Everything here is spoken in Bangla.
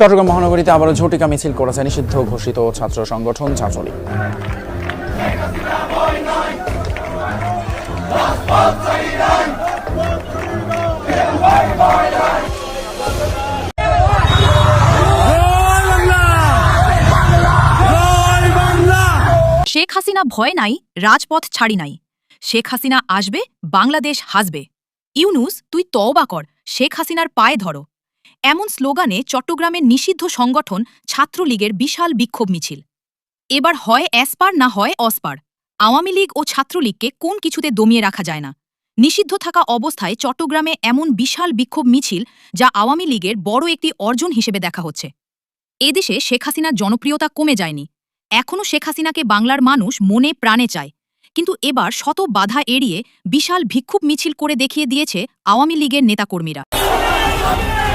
চট্টগ্রাম মহানগরীতে আবারও ঝটিকা মিছিল করেছে নিষিদ্ধ ঘোষিত ছাত্র সংগঠন ছাত্রলীগ। শেখ হাসিনা ভয় নাই, রাজপথ ছাড়ি নাই। শেখ হাসিনা আসবে, বাংলাদেশ হাসবে। ইউনুস, তুই তওবা কর, শেখ হাসিনার পায়ে ধরো। এমন স্লোগানে চট্টগ্রামের নিষিদ্ধ সংগঠন ছাত্রলীগের বিশাল বিক্ষোভ মিছিল। এবার হয় এসপার না হয় অসপার? আওয়ামী লীগ ও ছাত্রলীগকে কোন কিছুতে দমিয়ে রাখা যায় না? নিষিদ্ধ থাকা অবস্থায় চট্টগ্রামে এমন বিশাল বিক্ষোভ মিছিল যা আওয়ামী লীগের বড় একটি অর্জন হিসেবে দেখা হচ্ছে। এদেশে শেখ হাসিনার জনপ্রিয়তা কমে যায়নি। এখনও শেখ হাসিনাকে বাংলার মানুষ মনে প্রাণে চায়। কিন্তু এবার শত বাধা এড়িয়ে বিশাল ভিক্ষুভ মিছিল করে দেখিয়ে দিয়েছে আওয়ামী লীগের নেতাকর্মীরা।